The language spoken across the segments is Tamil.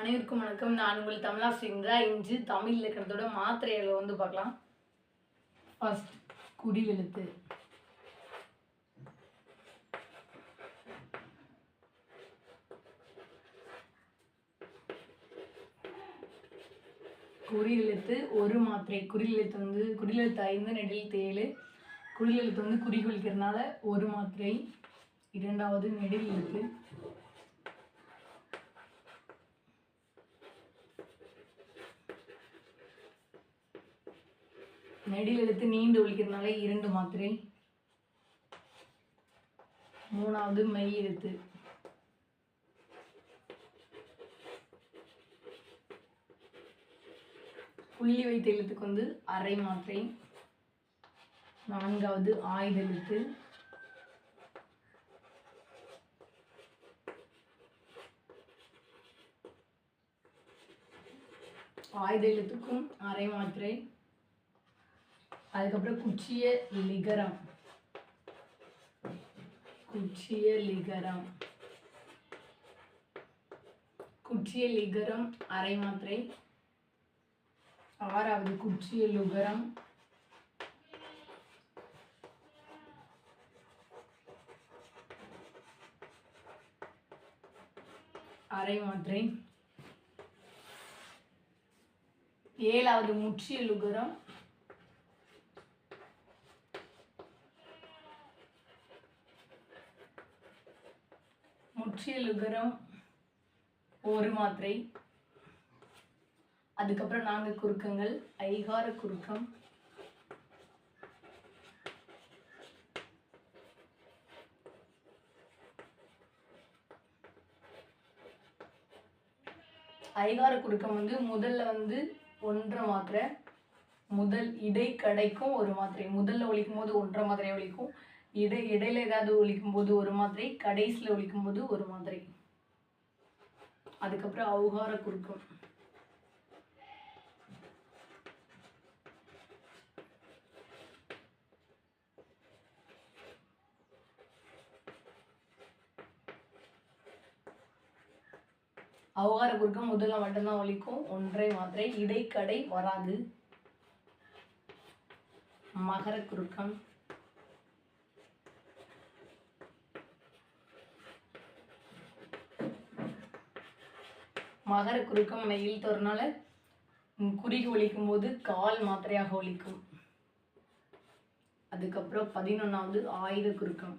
அனைவருக்கும் வணக்கம். நான் உங்கள் தமிழா சிங்ரா இன்று தமிழ் இலக்கணத்தோட மாத்திரைகளை வந்து பார்க்கலாம். ஃபர்ஸ்ட் குடில் எழுத்து குறில் எழுத்து ஒரு மாத்திரை. குறில் எழுத்து வந்து குறில் எழுத்து ஐந்து நெடில் ஏழு குறில் எழுத்து வந்து குறி குளிக்கிறதுனால ஒரு மாத்திரை. இரண்டாவது நெடில் எழுத்து நெடில் எடுத்து நீண்டு ஒழிக்கிறதுனால இரண்டு மாத்திரை. மூணாவது மெய் எழுத்து. புள்ளி வைத்த எழுத்துக்கு வந்து அரை மாத்திரை. நான்காவது ஆயுத எழுத்து. ஆயுத எழுத்துக்கும் அரை மாத்திரை. அதுக்கப்புறம் குச்சிய லிகரம். குச்சிய லிகரம். குச்சிய லிகரம் அரை மாத்திரை. ஆறாவது குச்சிய லுகரம். அரை மாத்திரை. ஏழாவது முற்றிய லுகரம். முற்றியலுகரம் ஒரு மாத்திரை. அதுக்கப்புறம் நான்கு குறுக்கங்கள் ஐகார குறுக்கம். ஐகார குறுக்கம் வந்து முதல்ல வந்து ஒன்றரை மாத்திரை முதல் இடை கடைக்கும் ஒரு மாத்திரை. முதல்ல ஒழிக்கும் போது ஒன்றரை மாத்திரை ஒழிக்கும் இடை இடையில ஏதாவது ஒழிக்கும் போது ஒரு மாத்திரை கடைசியில் ஒழிக்கும் போது ஒரு மாத்திரை அதுக்கப்புறம் அவுகார குறுக்கம். அவகார குறுக்கம் முதல்ல மட்டும்தான் ஒழிக்கும் ஒன்றை மாத்திரை இடைக்கடை வராது. மகர குறுக்கம். மகர குறுக்கம் மெயில் தோறனால குறுகி ஒழிக்கும் போது கால் மாத்திரையாக ஒழிக்கும் அதுக்கப்புறம் பதினொன்றாவது ஆயுத குறுக்கம்.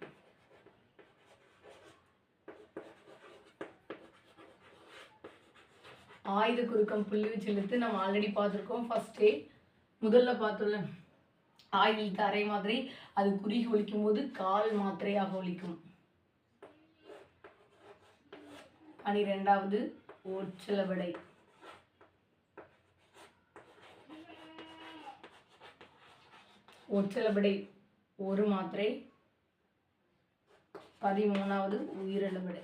ஆயுத குறுக்கம் புள்ளி வச்சு இழுத்து நம்ம ஆல்ரெடி பார்த்துருக்கோம். ஃபர்ஸ்டே முதல்ல பார்த்துள்ள ஆயுத தரை மாதிரி அது குறுகி ஒழிக்கும் போது கால் மாத்திரையாக ஒழிக்கும் பனிரெண்டாவது ஒற்றலவடை ஒற்றலபடை ஒரு மாத்திரை பதிமூணாவது உயிரிழபடை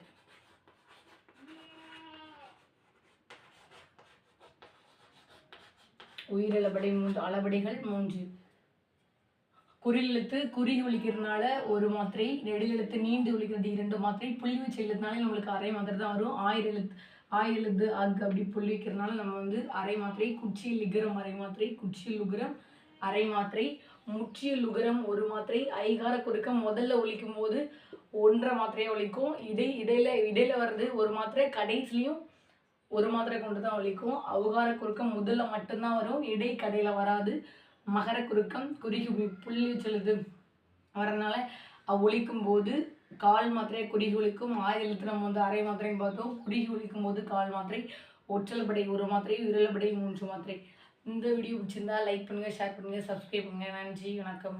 உயிரிழபடை மூன்று அளபடைகள் மூன்று. குறிலெழுத்து குறுகி ஒழிக்கிறதுனால ஒரு மாத்திரை நெடிலெழுத்து நீண்டு ஒழிக்கிறது இரண்டு மாத்திரை புள்ளி வச்சு எழுத்துனாலே நம்மளுக்கு அரை மாத்திரை தான் வரும். ஆயிரம் எழுத்து ஆயிரம் அக் அப்படி புள்ளி வைக்கிறதுனால நம்ம வந்து அரை மாத்திரை குச்சியில் லிகரம் அரை மாத்திரை குச்சியில் லுகரம் அரை மாத்திரை முற்றிய உகரம் ஒரு மாத்திரை ஐகார குறுக்கம் முதல்ல ஒழிக்கும் போது ஒன்றரை மாத்திரையை ஒழிக்கும். இடை இடையில இடையில வர்றது ஒரு மாத்திரை கடைசிலையும் ஒரு மாத்திரை கொண்டு தான் ஒழிக்கும். அவுகார குறுக்கம் முதல்ல மட்டும்தான் வரும். இடை கடையில் வராது. மகர குறுக்கம் குறுகி புள்ளி சொல்லுது வரனால ஒழிக்கும் போது கால் மாத்திரை குடி ஒழிக்கும் ஆயுத நம்ம வந்து அரை மாத்திரைன்னு பார்த்தோம். குடி குளிக்கும் போது கால் மாத்திரை ஒற்றல்படை ஒரு மாத்திரை விரலபடை மூன்று மாத்திரை. இந்த வீடியோ பிடிச்சிருந்தா லைக் பண்ணுங்கள் ஷேர் பண்ணுங்கள் சப்ஸ்கிரைப் பண்ணுங்க. நன்றி வணக்கம்.